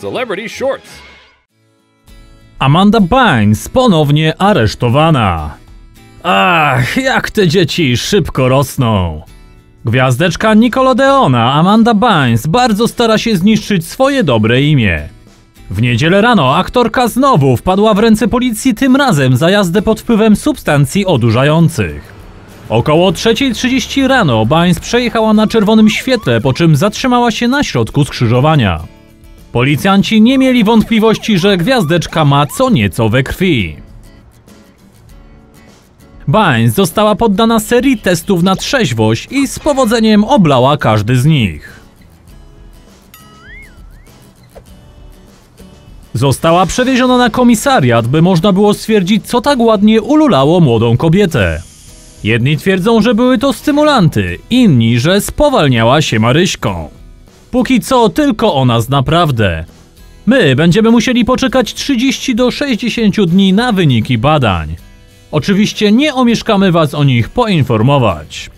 Celebrity Shorts. Amanda Bynes ponownie aresztowana. Ach, jak te dzieci szybko rosną. Gwiazdeczka Nickelodeona Amanda Bynes bardzo stara się zniszczyć swoje dobre imię. W niedzielę rano aktorka znowu wpadła w ręce policji, tym razem za jazdę pod wpływem substancji odurzających. Około 3.30 rano Bynes przejechała na czerwonym świetle, po czym zatrzymała się na środku skrzyżowania. Policjanci nie mieli wątpliwości, że gwiazdeczka ma co nieco we krwi. Bynes została poddana serii testów na trzeźwość i z powodzeniem oblała każdy z nich. Została przewieziona na komisariat, by można było stwierdzić, co tak ładnie ululało młodą kobietę. Jedni twierdzą, że były to stymulanty, inni, że spowalniała się Maryśką. Póki co tylko o nas naprawdę. My będziemy musieli poczekać 30 do 60 dni na wyniki badań. Oczywiście nie omieszkamy Was o nich poinformować.